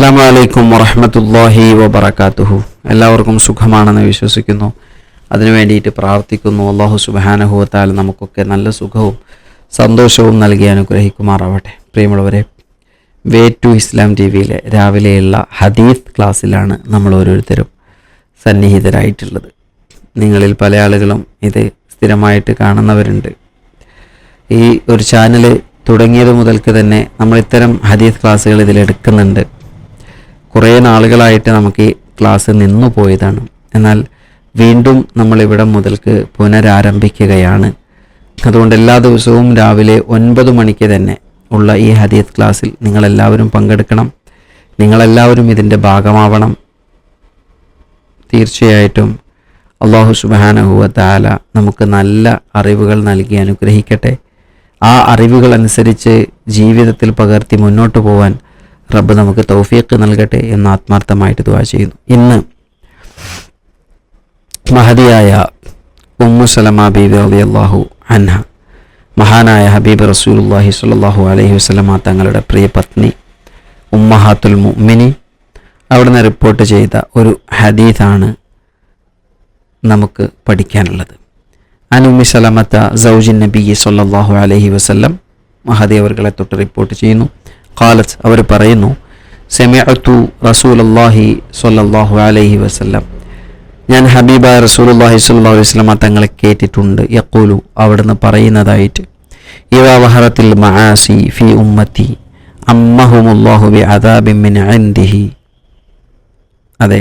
അസ്സാം വലൈക്കും വറഹമത്തല്ലാഹി വബർക്കാത്തുഹു എല്ലാവർക്കും സുഖമാണെന്ന് വിശ്വസിക്കുന്നു. അതിനു വേണ്ടിയിട്ട് പ്രാർത്ഥിക്കുന്നു. അള്ളാഹു സുബാനഹുവത്താൽ നമുക്കൊക്കെ നല്ല സുഖവും സന്തോഷവും നൽകി അനുഗ്രഹിക്കുമാറാവട്ടെ. പ്രിയമുള്ളവരെ വേ ടു ഇസ്ലാം ടി വിയിലെ രാവിലെയുള്ള ഹദീഫ് ക്ലാസ്സിലാണ് നമ്മൾ ഓരോരുത്തരും സന്നിഹിതരായിട്ടുള്ളത്. നിങ്ങളിൽ പല ആളുകളും ഇത് സ്ഥിരമായിട്ട് കാണുന്നവരുണ്ട്. ഈ ഒരു ചാനൽ തുടങ്ങിയത് മുതൽക്ക് തന്നെ നമ്മൾ ഇത്തരം ഹദീസ് ക്ലാസ്സുകൾ ഇതിൽ എടുക്കുന്നുണ്ട്. കുറേ നാളുകളായിട്ട് നമുക്ക് ഈ ക്ലാസ് നിന്നു പോയതാണ്. എന്നാൽ വീണ്ടും നമ്മളിവിടെ മുതൽക്ക് പുനരാരംഭിക്കുകയാണ്. അതുകൊണ്ട് എല്ലാ ദിവസവും രാവിലെ ഒൻപത് മണിക്ക് തന്നെ ഉള്ള ഈ ഹദീത് ക്ലാസ്സിൽ നിങ്ങളെല്ലാവരും പങ്കെടുക്കണം. നിങ്ങളെല്ലാവരും ഇതിന്റെ ഭാഗമാവണം. തീർച്ചയായിട്ടും അള്ളാഹു സുബാനഹുവ താല നമുക്ക് നല്ല അറിവുകൾ നൽകി അനുഗ്രഹിക്കട്ടെ. ആ അറിവുകൾ അനുസരിച്ച് ജീവിതത്തിൽ പകർത്തി മുന്നോട്ട് പോകാൻ റബ്ബ് നമുക്ക് തൗഫീഖ് നൽകട്ടെ എന്ന് ആത്മാർത്ഥമായിട്ട് ദുവാ ചെയ്യുന്നു. ഇന്ന് മഹതിയായ ഉമ്മു സലമ ബീബി അലി അള്ളാഹു അൻഹ മഹാനായ ഹബീബ് റസൂലുല്ലാഹി സ്വല്ലല്ലാഹു അലൈഹി വസല്ലമ തങ്ങളുടെ പ്രിയ പത്നി ഉമ്മഹാത്തുൽ മുഅ്മിനി അവിടുന്ന് റിപ്പോർട്ട് ചെയ്ത ഒരു ഹദീഥാണ് നമുക്ക് പഠിക്കാനുള്ളത്. അനുമി സലമത്ത സൗജിൻ നബി സല്ലല്ലാഹു അലൈഹി വസല്ലം മഹദി തൊട്ട് റിപ്പോർട്ട് ചെയ്യുന്നു. ഖാലത്ത് അവർ പറയുന്നു സെമിഅത്തു റസൂലല്ലാഹി സ്വല്ലല്ലാഹു അലൈഹി വസല്ലം. ഞാൻ ഹബീബ റസൂലുള്ളാഹി അള്ളാഹി അലൈഹി വസല്ലമ തങ്ങളെ കേട്ടിട്ടുണ്ട്. യഖൂലു അവിടുന്ന് പറയുന്നതായിട്ട് ഇവാവഹറത്തിൽ വഹറത്തിൽ മആസി ഫി ഉമ്മത്തി അമ്മഹുമുല്ലാഹു ബി അദാബിൻ മിൻ ഇൻദിഹി. അതെ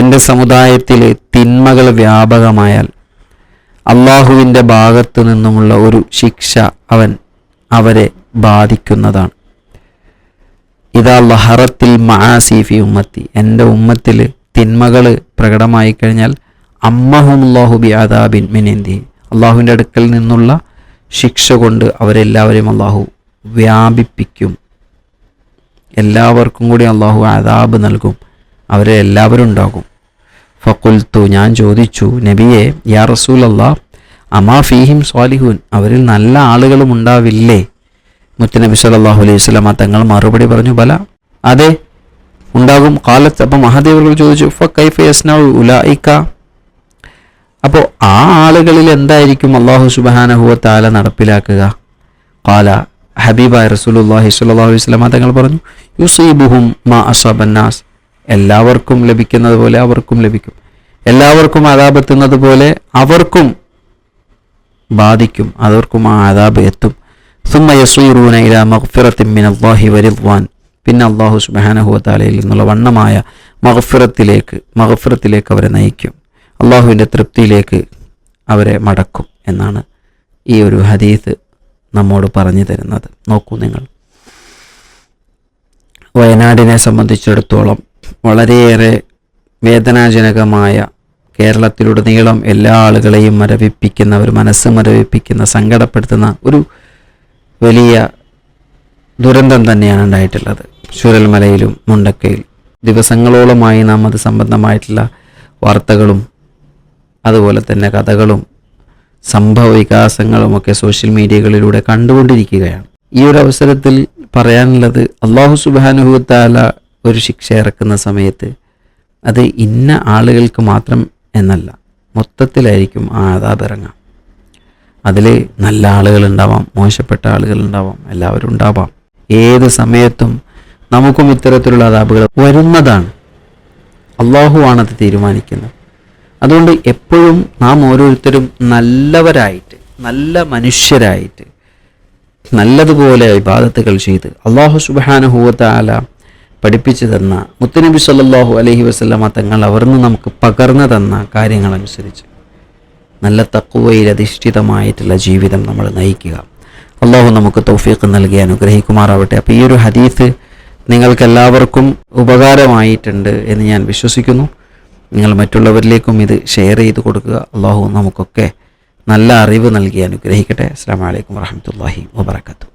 എന്റെ സമുദായത്തിൽ തിന്മകൾ വ്യാപകമായാൽ അള്ളാഹുവിന്റെ ഭാഗത്തു നിന്നുമുള്ള ഒരു ശിക്ഷ അവൻ അവരെ ബാധിക്കുന്നതാണ്. ഇതാ ലഹറത്തിൽ മഹാസീഫി ഉമ്മത്തി. എന്റെ ഉമ്മത്തിൽ തിന്മകൾ പ്രകടമായി കഴിഞ്ഞാൽ അമ്മഹുമുല്ലാഹു ബി അദാബിൻ മിനിന്തി അള്ളാഹുവിന്റെ അടുക്കൽ നിന്നുള്ള ശിക്ഷ കൊണ്ട് അവരെല്ലാവരെയും അള്ളാഹു വ്യാപിപ്പിക്കും. എല്ലാവർക്കും കൂടി അള്ളാഹു അദാബ് നൽകും. അവരെ എല്ലാവരും ഉണ്ടാകും. ഫക്കുൽത്തു ഞാൻ ചോദിച്ചു നബിയെ യാ റസൂൽ അള്ളാഹ് അമാ ഫീഹിം സ്വാലിഹുൻ? അവരിൽ നല്ല ആളുകളും ഉണ്ടാവില്ലേ? മുത്തനബി സല്ലാഹു അലൈഹി സ്വലാമ തങ്ങൾ മറുപടി പറഞ്ഞു ബല. അതെ ഉണ്ടാകും കാലത്ത്. അപ്പം മഹാദേവർ ചോദിച്ചു ഫ ഉലായിക്ക അപ്പോൾ ആ ആളുകളിൽ എന്തായിരിക്കും അള്ളാഹു സുബാനഹുവ താല നടപ്പിലാക്കുക? കാല ഹബീബായ റസൂലുല്ലാഹി സ്വല്ലല്ലാഹു അലൈഹി വസല്ലം തങ്ങൾ പറഞ്ഞു യുസീബുഹും മാ അസബന്നാസ് എല്ലാവർക്കും ലഭിക്കുന്നത് പോലെ അവർക്കും ലഭിക്കും. എല്ലാവർക്കും ആദാബ് എത്തുന്നത് പോലെ അവർക്കും ബാധിക്കും. അവർക്കും ആ ആദാബ് എത്തും. സുമ്മ യസൂറൂന ഇല മഗ്ഫിറത്തിൻ മിൻ അള്ളാഹി വരിദ്വാൻ പിന്നെ അള്ളാഹു സുബാനഹുവ താലയിൽ നിന്നുള്ള വണ്ണമായ മഹഫിറത്തിലേക്ക് മഹഫിറത്തിലേക്ക് അവരെ നയിക്കും. അള്ളാഹുവിന്റെ തൃപ്തിയിലേക്ക് അവരെ മടക്കും എന്നാണ് ഈ ഒരു ഹദീത്ത് നമ്മോട് പറഞ്ഞു തരുന്നത്. നോക്കൂ നിങ്ങൾ. വയനാടിനെ സംബന്ധിച്ചിടത്തോളം വളരെയേറെ വേദനാജനകമായ കേരളത്തിലുടനീളം എല്ലാ ആളുകളെയും മരവിപ്പിക്കുന്ന ഒരു മനസ്സ് മരവിപ്പിക്കുന്ന സങ്കടപ്പെടുത്തുന്ന ഒരു വലിയ ദുരന്തം തന്നെയാണ് ഉണ്ടായിട്ടുള്ളത്. ചുരൽമലയിലും മുണ്ടക്കയിൽ. ദിവസങ്ങളോളമായി നാം അത് സംബന്ധമായിട്ടുള്ള വാർത്തകളും അതുപോലെ തന്നെ കഥകളും സംഭവ വികാസങ്ങളുമൊക്കെ സോഷ്യൽ മീഡിയകളിലൂടെ കണ്ടുകൊണ്ടിരിക്കുകയാണ്. ഈ ഒരു അവസരത്തിൽ പറയാനുള്ളത് അള്ളാഹു സുബാനുഭവത്താല ഒരു ശിക്ഷ ഇറക്കുന്ന സമയത്ത് അത് ഇന്ന ആളുകൾക്ക് മാത്രം എന്നല്ല മൊത്തത്തിലായിരിക്കും ആ ആദാബ് അതിൽ നല്ല ആളുകളുണ്ടാവാം മോശപ്പെട്ട ആളുകളുണ്ടാവാം എല്ലാവരും ഉണ്ടാവാം. ഏത് സമയത്തും നമുക്കും ഇത്തരത്തിലുള്ള അതാപുകൾ വരുന്നതാണ്. അള്ളാഹുവാണത് തീരുമാനിക്കുന്നത്. അതുകൊണ്ട് എപ്പോഴും നാം ഓരോരുത്തരും നല്ലവരായിട്ട് നല്ല മനുഷ്യരായിട്ട് നല്ലതുപോലെ ഇബാദത്തുകൾ ചെയ്ത് അള്ളാഹു സുബാനുഹൂവത്താല പഠിപ്പിച്ചു തന്ന മുത്തനബി സല്ലാഹു അലഹി വസ്ലമ തങ്ങൾ അവർന്ന് നമുക്ക് പകർന്നു തന്ന കാര്യങ്ങളനുസരിച്ച് നല്ല തക്കുവയിൽ അധിഷ്ഠിതമായിട്ടുള്ള ജീവിതം നമ്മൾ നയിക്കുക. അള്ളാഹു നമുക്ക് തൗഫീഖ് നൽകി അനുഗ്രഹിക്കുമാറാവട്ടെ. അപ്പോൾ ഈ ഒരു ഹദീസ് നിങ്ങൾക്കെല്ലാവർക്കും ഉപകാരമായിട്ടുണ്ട് എന്ന് ഞാൻ വിശ്വസിക്കുന്നു. നിങ്ങൾ മറ്റുള്ളവരിലേക്കും ഇത് ഷെയർ ചെയ്ത് കൊടുക്കുക. അള്ളാഹു നമുക്കൊക്കെ നല്ല അറിവ് നൽകി അനുഗ്രഹിക്കട്ടെ. അസ്സാം വലൈക്കും വാഹമത്തല്ലാഹി വാബർക്കാത്തു